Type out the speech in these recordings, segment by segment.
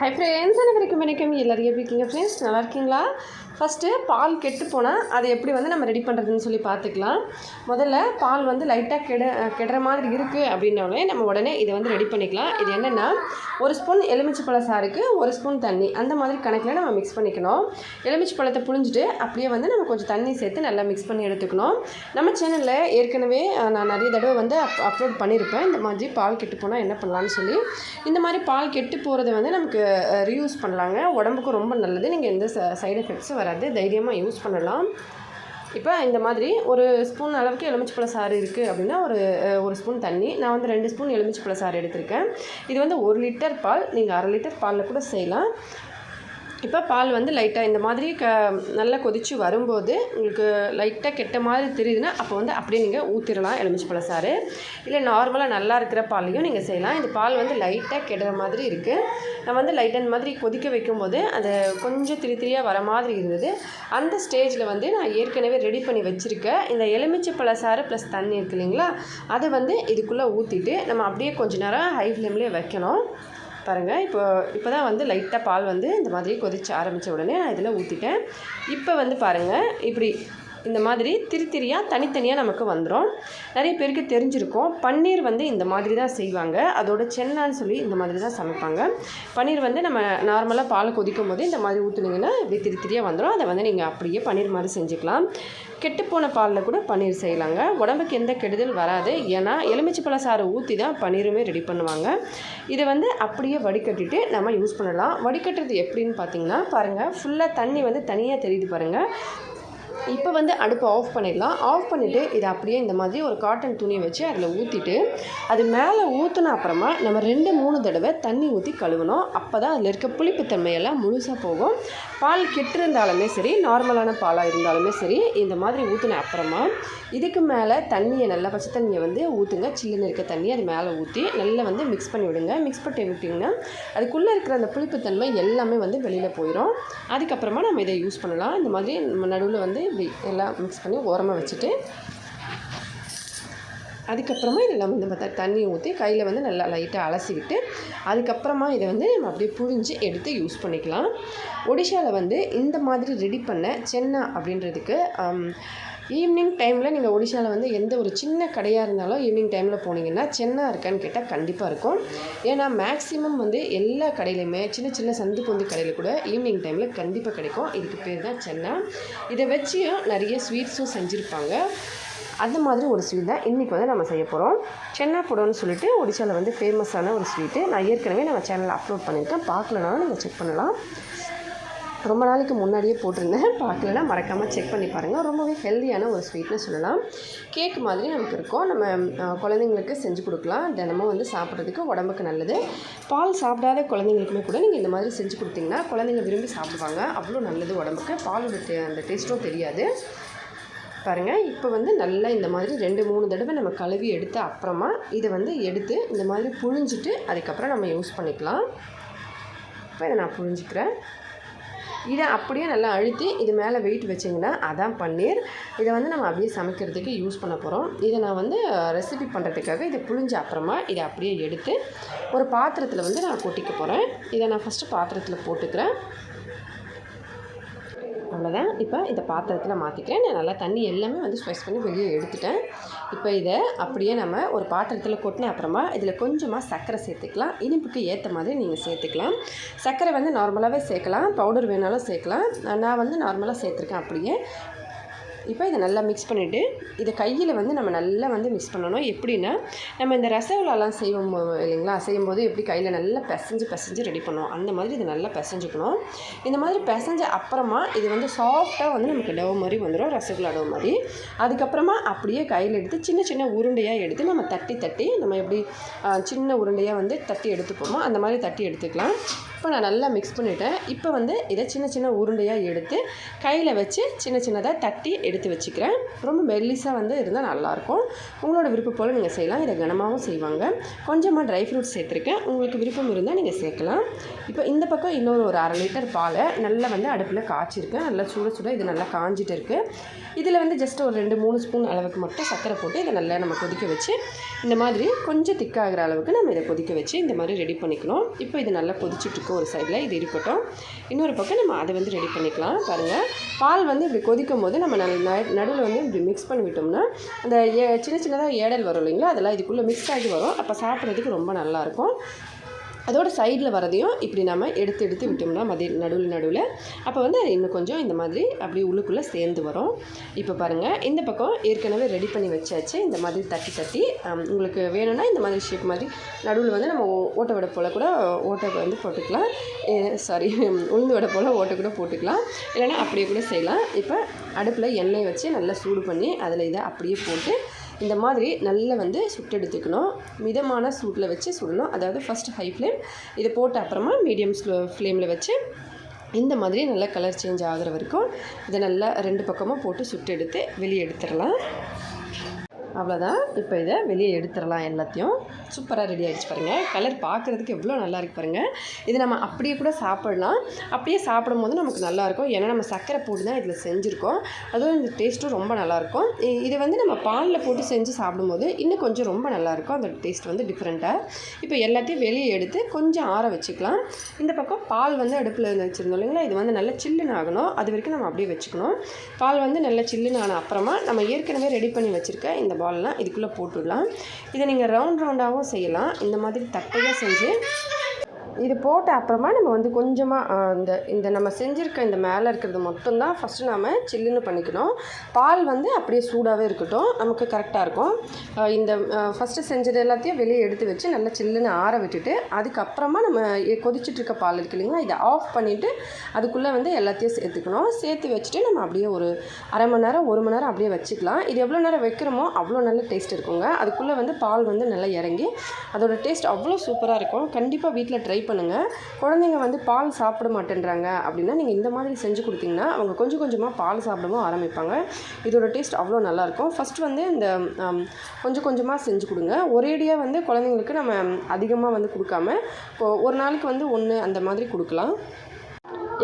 Hi friends அனைவருக்கும் வணக்கம். எல்லாரும் எப்படி இருக்கீங்க ஃப்ரெண்ட்ஸ் நல்லா இருக்கீங்களா? ஃபஸ்ட்டு பால் கெட்டு போனால் அதை எப்படி வந்து நம்ம ரெடி பண்ணுறதுன்னு சொல்லி பார்த்துக்கலாம். முதல்ல பால் வந்து லைட்டாக கெட கெடுற மாதிரி இருக்குது அப்படின்னாலே நம்ம உடனே இதை வந்து ரெடி பண்ணிக்கலாம். இது என்னென்னா ஒரு ஸ்பூன் எலுமிச்சை பழ சாருக்கு ஒரு ஸ்பூன் தண்ணி. அந்த மாதிரி கணக்கில் நம்ம மிக்ஸ் பண்ணிக்கணும். எலுமிச்சை பழத்தை புழிஞ்சிட்டு அப்படியே வந்து நம்ம கொஞ்சம் தண்ணி சேர்த்து நல்லா மிக்ஸ் பண்ணி எடுத்துக்கணும். நம்ம சேனலில் ஏற்கனவே நான் நிறைய தடவை வந்து அப் அப்லோட் பண்ணியிருப்பேன் இந்த மாதிரி பால் கெட்டு போனால் என்ன பண்ணலான்னு சொல்லி. இந்த மாதிரி பால் கெட்டு போகிறத வந்து நமக்கு ரீயூஸ் பண்ணலாங்க. உடம்புக்கு ரொம்ப நல்லது. நீங்கள் எந்த சைடு எஃபெக்ட்ஸும் வராது. தைரியமாக யூஸ் பண்ணலாம். இப்போ இந்த மாதிரி ஒரு ஸ்பூன் அளவுக்கு எலுமிச்சப்பழ சாறு இருக்குது அப்படின்னா ஒரு ஒரு ஸ்பூன் தண்ணி. நான் வந்து ரெண்டு ஸ்பூன் எலுமிச்சப்பழ சாறு எடுத்திருக்கேன். இது வந்து ஒரு லிட்டர் பால். நீங்கள் அரை லிட்டர் பாலில் கூட செய்யலாம். இப்போ பால் வந்து லைட்டாக இந்த மாதிரி க நல்லா கொதித்து வரும்போது உங்களுக்கு லைட்டாக கெட்ட மாதிரி தெரியுதுன்னா அப்போ வந்து அப்படியே நீங்கள் ஊற்றிடலாம் எலுமிச்சு பழசாறு இல்லை நார்மலாக நல்லா இருக்கிற பாலையும் நீங்கள் செய்யலாம். இந்த பால் வந்து லைட்டாக கெடுற மாதிரி இருக்குது நான் வந்து லைட்டாக இந்த மாதிரி கொதிக்க வைக்கும்போது அது கொஞ்சம் திரி திரியாக வர மாதிரி இருந்தது. அந்த ஸ்டேஜில் வந்து நான் ஏற்கனவே ரெடி பண்ணி வச்சுருக்கேன். இந்த எலுமிச்சை பழசாறு ப்ளஸ் தண்ணி இருக்கு இல்லைங்களா? அதை வந்து இதுக்குள்ளே ஊற்றிட்டு நம்ம அப்படியே கொஞ்சம் நேரம் ஹை ஃப்ளேம்லேயே வைக்கணும். பாருங்கள் இப்போ இப்போ தான் வந்து லைட்டாக பால் வந்து இந்த மாதிரி கொதிச்சு ஆரம்பித்த உடனே நான் இதில் ஊற்றிட்டேன் இப்போ வந்து பாருங்கள் இப்படி இந்த மாதிரி திருத்திரியாக தனித்தனியாக நமக்கு வந்துடும் நிறைய பேருக்கு தெரிஞ்சிருக்கும். பன்னீர் வந்து இந்த மாதிரி தான் செய்வாங்க. அதோட சென்னான்னு சொல்லி இந்த மாதிரி தான் சமைப்பாங்க. பன்னீர் வந்து நம்ம நார்மலாக பால் கொதிக்கும் போது இந்த மாதிரி ஊற்றுனீங்கன்னா இப்படி திருத்திரியாக வந்துடும் அதை வந்து நீங்கள் அப்படியே பன்னீர் மாதிரி செஞ்சுக்கலாம். கெட்டுப்போன பாலில் கூட பன்னீர் செய்யலாங்க. உடம்புக்கு எந்த கெடுதல் வராது. ஏன்னா எலுமிச்சைப்பழ சாறு ஊற்றி தான் பன்னீருமே ரெடி பண்ணுவாங்க. இதை வந்து அப்படியே வடிகட்டிட்டு நம்ம யூஸ் பண்ணலாம். வடிகட்டுறது எப்படின்னு பார்த்தீங்கன்னா பாருங்கள் ஃபுல்லாக தண்ணி வந்து தனியாக தெரியுது பாருங்கள் இப்போ வந்து அடுப்பை ஆஃப் பண்ணிடலாம். ஆஃப் பண்ணிவிட்டு இதை அப்படியே இந்த மாதிரி ஒரு காட்டன் துணியை வச்சு அதில் ஊற்றிட்டு அது மேலே ஊற்றின அப்புறமா நம்ம ரெண்டு மூணு தடவை தண்ணி ஊற்றி கழுவணும். அப்போ தான் அதில் இருக்க புளிப்புத்தன்மையெல்லாம் முழுசாக போகும். பால் கெட்டிருந்தாலுமே சரி நார்மலான பாலாக இருந்தாலுமே சரி இந்த மாதிரி ஊற்றின அப்புறமா இதுக்கு மேலே தண்ணியை நல்லா பச்சை தண்ணியை வந்து ஊற்றுங்க சில்லுன்னு இருக்க தண்ணியை அது மேலே ஊற்றி நல்லா வந்து மிக்ஸ் பண்ணி விடுங்க. மிக்ஸ் பண்ணி விட்டிங்கன்னா அதுக்குள்ளே இருக்கிற அந்த புளிப்புத்தன்மை எல்லாமே வந்து வெளியில் போயிடும் அதுக்கப்புறமா நம்ம இதை யூஸ் பண்ணலாம். இந்த மாதிரி நம்ம நடுவில் வந்து இப்படி எல்லாம் மிக்ஸ் பண்ணி ஓரமாக வச்சுட்டு அதுக்கப்புறமா இதில் நம்ம பார்த்தா தண்ணியை தண்ணி ஊற்றி கையில் வந்து நல்லா லைட்டாக அலசிக்கிட்டு அதுக்கப்புறமா இதை வந்து நம்ம அப்படியே புழிஞ்சு எடுத்து யூஸ் பண்ணிக்கலாம். ஒடிஷாவில் வந்து இந்த மாதிரி ரெடி பண்ண சென்னா அப்படின்றதுக்கு ஈவினிங் டைமில் நீங்கள் ஒடிஷாவில் வந்து எந்த ஒரு சின்ன கடையாக இருந்தாலும் ஈவினிங் டைமில் போனீங்கன்னா சென்னா இருக்கான்னு கேட்டால் கண்டிப்பாக இருக்கும். ஏன்னா மேக்ஸிமம் வந்து எல்லா கடையிலையுமே சின்ன சின்ன சந்து பொந்து கடையில் கூட ஈவினிங் டைமில் கண்டிப்பாக கிடைக்கும். இதுக்கு பேர் தான் சென்னா. இதை வச்சியும் நிறைய ஸ்வீட்ஸும் செஞ்சுருப்பாங்க. அந்த மாதிரி ஒரு ஸ்வீட் தான் இன்றைக்கி வந்து நம்ம செய்ய போகிறோம் சென்னா புடம்னு சொல்லிட்டு ஒடிசாவில் வந்து ஃபேமஸான ஒரு ஸ்வீட்டு நான் ஏற்கனவே நம்ம சேனலில் அப்லோட் பண்ணியிருக்கேன். பார்க்கலனாலும் நீங்கள் செக் பண்ணலாம். ரொம்ப நாளைக்கு முன்னாடியே போட்டிருந்தேன். பார்க்கலனா மறக்காமல் செக் பண்ணி பாருங்கள் ரொம்பவே ஹெல்தியான ஒரு ஸ்வீட்னு சொல்லலாம். கேக் மாதிரி நமக்கு இருக்கும். நம்ம குழந்தைங்களுக்கு செஞ்சு கொடுக்கலாம். தினமும் வந்து சாப்பிட்றதுக்கு உடம்புக்கு நல்லது. பால் சாப்பிடாத குழந்தைங்களுக்குமே கூட நீங்கள் இந்த மாதிரி செஞ்சு கொடுத்தீங்கன்னா குழந்தைங்க விரும்பி சாப்பிடுவாங்க. அவ்வளோ நல்லது உடம்புக்கு. பாலோட டே- அந்த டேஸ்ட்டும் தெரியாது. பாருங்கள் இப்போ வந்து நல்லா இந்த மாதிரி ரெண்டு மூணு தடவை நம்ம கழுவி எடுத்த அப்புறமா இதை வந்து எடுத்து இந்த மாதிரி புழிஞ்சிட்டு அதுக்கப்புறம் நம்ம யூஸ் பண்ணிக்கலாம். இப்போ இதை நான் புழிஞ்சிக்கிறேன். இதை அப்படியே நல்லா அழுத்தி இது மேலே வெயிட் வச்சிங்கன்னா அதான் பன்னீர். இதை வந்து நம்ம அப்படியே சமைக்கிறதுக்கு யூஸ் பண்ண போகிறோம் இதை நான் வந்து ரெசிபி பண்ணுறதுக்காக இதை புழிஞ்ச அப்புறமா இதை அப்படியே எடுத்து ஒரு பாத்திரத்தில் வந்து நான் கொட்டிக்க போகிறேன் இதை நான் ஃபஸ்ட்டு பாத்திரத்தில் போட்டுக்கிறேன். அவ்வளோதான் இப்போ இந்த பாத்திரத்தில் மாற்றிக்கிறேன் நான் நல்லா தண்ணி எல்லாமே வந்து ஸ்பைஸ் பண்ணி வெளியே எடுத்துட்டேன். இப்போ இதை அப்படியே நம்ம ஒரு பாத்திரத்தில் கொட்டின அப்புறமா இதில் கொஞ்சமாக சர்க்கரை சேர்த்துக்கலாம். இனிப்புக்கு ஏற்ற மாதிரி நீங்கள் சேர்த்துக்கலாம். சர்க்கரை வந்து நார்மலாகவே சேர்க்கலாம். பவுடர் வேணாலும் சேர்க்கலாம். நான் வந்து நார்மலாக சேர்த்துருக்கேன் அப்படியே. இப்போ இதை நல்லா மிக்ஸ் பண்ணிவிட்டு இதை கையில் வந்து நம்ம நல்லா வந்து மிக்ஸ் பண்ணணும். எப்படின்னா நம்ம இந்த ரசகுலாலாம் செய்வோம் இல்லைங்களா? இல்லைங்களா செய்யும்போது எப்படி கையில் நல்லா பிசைஞ்சு பிசைஞ்சு ரெடி பண்ணுவோம். அந்த மாதிரி இதை நல்லா பிசைஞ்சுக்கணும். இந்த மாதிரி பிசைஞ்ச அப்புறமா இது வந்து சாஃப்டாக வந்து நமக்கு டவ் மாதிரி வந்துடும் ரசகுல்லா டவ் மாதிரி. அதுக்கப்புறமா அப்படியே கையில் எடுத்து சின்ன சின்ன உருண்டையாக எடுத்து நம்ம தட்டி தட்டி நம்ம எப்படி சின்ன உருண்டையாக வந்து தட்டி எடுத்துப்போமோ அந்த மாதிரி தட்டி எடுத்துக்கலாம். இப்போ நான் நல்லா மிக்ஸ் பண்ணிவிட்டேன் இப்போ வந்து இதை சின்ன சின்ன உருண்டையாக எடுத்து கையில் வச்சு சின்ன சின்னதாக தட்டி எடுத்து வச்சுக்கிறேன். ரொம்ப மெல்லிஸாக வந்து இருந்தால் நல்லாயிருக்கும். உங்களோட விருப்பம் போல் நீங்கள் செய்யலாம். இதை கனமாகவும் செய்வாங்க. கொஞ்சமாக ட்ரை ஃப்ரூட்ஸ் சேர்த்துருக்கேன். உங்களுக்கு விருப்பம் இருந்தால் நீங்கள் சேர்க்கலாம். இப்போ இந்த பக்கம் இன்னொரு ஒரு அரை லிட்டர் பாலை நல்லா வந்து அடுப்பில் காய்ச்சிருக்கேன். நல்லா சுட சுட இது நல்லா காஞ்சிட்டு இருக்குது இதில் வந்து ஜஸ்ட் ஒரு ரெண்டு மூணு ஸ்பூன் அளவுக்கு மட்டும் சர்க்கரை போட்டு இதை நல்லா நம்ம கொதிக்க வச்சு இந்த மாதிரி கொஞ்சம் திக்காகிற அளவுக்கு நம்ம இதை கொதிக்க வச்சு இந்த மாதிரி ரெடி பண்ணிக்கணும். இப்போ இது நல்லா கொதிச்சிட்டு இருக்குது ஒரு சைடில் இது இருக்கட்டும். இன்னொரு பக்கம் நம்ம அதை வந்து ரெடி பண்ணிக்கலாம். பாருங்கள் பால் வந்து இப்படி கொதிக்கும் போது நம்ம நடுவில் வந்து இப்படி மிக்ஸ் பண்ணி விட்டோம்னா அந்த ஏ சின்ன சின்னதாக ஏடல் வரும் இல்லைங்களா? அதெல்லாம் இதுக்குள்ளே மிக்ஸ் ஆகி வரும். அப்போ சாப்பிட்றதுக்கு ரொம்ப நல்லாயிருக்கும் அதோட சைடில் வரதையும் இப்படி நம்ம எடுத்து எடுத்து விட்டோம்னா மதிய நடுவில் நடுவில். அப்போ வந்து அது இன்னும் கொஞ்சம் இந்த மாதிரி அப்படி உள்ளுக்குள்ளே சேர்ந்து வரும். இப்போ பாருங்கள் இந்த பக்கம் ஏற்கனவே ரெடி பண்ணி வச்சாச்சு. இந்த மாதிரி தட்டி தட்டி உங்களுக்கு வேணும்னா இந்த மாதிரி ஷேப் மாதிரி நடுவில் வந்து நம்ம ஓ- ஓட்டை வடை போல் கூட ஓட்டை வந்து போட்டுக்கலாம். சாரி உளுந்து வடை போல் ஓட்டை கூட போட்டுக்கலாம். இல்லைன்னா அப்படியே கூட செய்யலாம். இப்போ அடுப்பில் எண்ணெய் வச்சு நல்லா சூடு பண்ணி அதில் இதை அப்படியே போட்டு இந்த மாதிரி நல்லா வந்து சுட்டெடுத்துக்கணும் மிதமான சூட்டில் வச்சு சுடணும். அதாவது ஃபஸ்ட் ஹை ஃப்ளேம் இதை போட்ட அப்புறமா மீடியம் ஸ்லோ ஃப்ளேமில் வச்சு இந்த மாதிரி நல்லா கலர் சேஞ்ச் ஆகிற வரைக்கும் இதை நல்லா ரெண்டு பக்கமும் போட்டு சுட்டெடுத்து வெளியே எடுத்துடலாம். அவ்வளோதான் இப்போ இதை வெளியே எடுத்துடலாம் எல்லாத்தையும். சூப்பராக ரெடி ஆகிடுச்சு பாருங்கள் கலர் பார்க்குறதுக்கு எவ்வளோ நல்லா இருக்கு பாருங்கள் இது நம்ம அப்படியே கூட சாப்பிடலாம். அப்படியே சாப்பிடும்போது நமக்கு நல்லாயிருக்கும் ஏன்னா நம்ம சர்க்கரை போட்டு தான் இதில் செஞ்சுருக்கோம். அதுவும் இந்த டேஸ்ட்டும் ரொம்ப நல்லாயிருக்கும் இதை வந்து நம்ம பாலில் போட்டு செஞ்சு சாப்பிடும்போது இன்னும் கொஞ்சம் ரொம்ப நல்லாயிருக்கும் அந்த டேஸ்ட் வந்து டிஃப்ரெண்ட்டாக இப்போ எல்லாத்தையும் வெளியே எடுத்து கொஞ்சம் ஆற வச்சுக்கலாம். இந்த பக்கம் பால் வந்து அடுப்பில் வச்சுருந்தோம் இல்லைங்களா? இது வந்து நல்லா சில்லுன்னு ஆகணும். அது வரைக்கும் நம்ம அப்படியே வச்சுக்கணும். பால் வந்து நல்லா சில்லுன்னு ஆன அப்புறமா நம்ம ஏற்கனவே ரெடி பண்ணி வச்சுருக்க இந்த பால்லாம் இதுக்குள்ளே போட்டுடலாம். இதை நீங்கள் ரவுண்ட் ரவுண்டாகவும் செய்யலாம். இந்த மாதிரி தட்டையாக செஞ்சு இது போட்ட அப்புறமா நம்ம வந்து கொஞ்சமாக இந்த இந்த நம்ம செஞ்சுருக்க இந்த மேலே இருக்கிறது மட்டும்தான் ஃபஸ்ட்டு நம்ம சில்லுன்னு பண்ணிக்கணும். பால் வந்து அப்படியே சூடாகவே இருக்கட்டும். நமக்கு கரெக்டாக இருக்கும். இந்த ஃபஸ்ட்டு செஞ்சது எல்லாத்தையும் வெளியே எடுத்து வச்சு நல்லா சில்லுன்னு ஆற விட்டுட்டு அதுக்கப்புறமா நம்ம எ- கொதிச்சிட்டு இருக்க பால் இருக்கு இல்லைங்களா இதை ஆஃப் பண்ணிவிட்டு அதுக்குள்ளே வந்து எல்லாத்தையும் சேர்த்துக்கணும். சேர்த்து வச்சுட்டு நம்ம அப்படியே ஒரு அரை மணி நேரம் ஒரு மணி நேரம் அப்படியே வச்சுக்கலாம். இது எவ்வளோ நேரம் வைக்கிறோமோ அவ்வளோ நல்ல டேஸ்ட் இருக்குங்க. அதுக்குள்ளே வந்து பால் வந்து நல்லா இறங்கி அதோட டேஸ்ட் அவ்வளோ சூப்பராக இருக்கும். கண்டிப்பாக வீட்டில் ட்ரை பண்ணி பண்ணுங்கள் குழந்தைங்க வந்து பால் சாப்பிட மாட்டேன்றாங்க அப்படின்னா நீங்கள் இந்த மாதிரி செஞ்சு கொடுத்தீங்கன்னா அவங்க கொஞ்சம் கொஞ்சமாக பால் சாப்பிடவும் ஆரம்பிப்பாங்க. இதோட டேஸ்ட் அவ்வளோ நல்லாயிருக்கும். ஃபஸ்ட் வந்து இந்த கொஞ்சம் கொஞ்சமாக செஞ்சு கொடுங்க. ஒரேடியாக வந்து குழந்தைங்களுக்கு நம்ம அதிகமாக வந்து கொடுக்காம ஒரு நாளைக்கு வந்து ஒன்று அந்த மாதிரி கொடுக்கலாம்.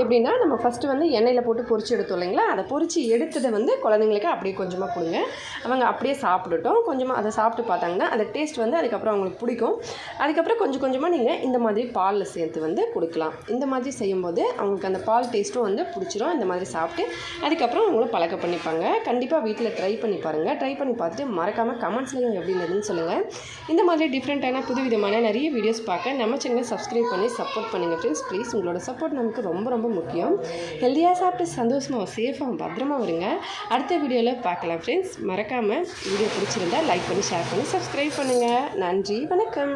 எப்படின்னா நம்ம ஃபஸ்ட்டு வந்து எண்ணெயில் போட்டு பொறிச்சு எடுத்தோம் இல்லைங்களா? அதை பொறிச்சு எடுத்ததை வந்து குழந்தைங்களுக்கு அப்படியே கொஞ்சமாக கொடுங்க. அவங்க அப்படியே சாப்பிட்டுட்டோம் கொஞ்சமாக அதை சாப்பிட்டு பார்த்தாங்கன்னா அந்த டேஸ்ட் வந்து அதுக்கப்புறம் அவங்களுக்கு பிடிக்கும். அதுக்கப்புறம் கொஞ்சம் கொஞ்சமாக நீங்கள் இந்த மாதிரி பாலில் சேர்த்து வந்து கொடுக்கலாம். இந்த மாதிரி செய்யும்போது அவங்களுக்கு அந்த பால் டேஸ்ட்டும் வந்து பிடிச்சிரும். இந்த மாதிரி சாப்பிட்டு அதுக்கப்புறம் அவங்களும் பழக்க பண்ணிப்பாங்க. கண்டிப்பாக வீட்டில் ட்ரை பண்ணி பாருங்கள் ட்ரை பண்ணி பார்த்துட்டு மறக்காமல் கமெண்ட்ஸ்லையும் எப்படி இருந்ததுன்னு சொல்லுங்கள் இந்த மாதிரி டிஃப்ரெண்ட்டான புது விதமான நிறைய வீடியோஸ் பார்க்க நம்ம சேனலை சப்ஸ்கிரைப் பண்ணி சப்போர்ட் பண்ணுங்கள் ஃப்ரெண்ட்ஸ் ப்ளீஸ் உங்களோட சப்போர்ட் நமக்கு ரொம்ப ரொம்ப ரொம்ப முக்கியம். ஹெல்த்தியாக சாப்பிட்டு சந்தோஷமாக சேஃபாக பத்திரமா வருங்க அடுத்த வீடியோவில் பார்க்கலாம் ஃப்ரெண்ட்ஸ் மறக்காமல் வீடியோ பிடிச்சிருந்தா லைக் பண்ணி ஷேர் பண்ணி சப்ஸ்கிரைப் பண்ணுங்கள் நன்றி வணக்கம்.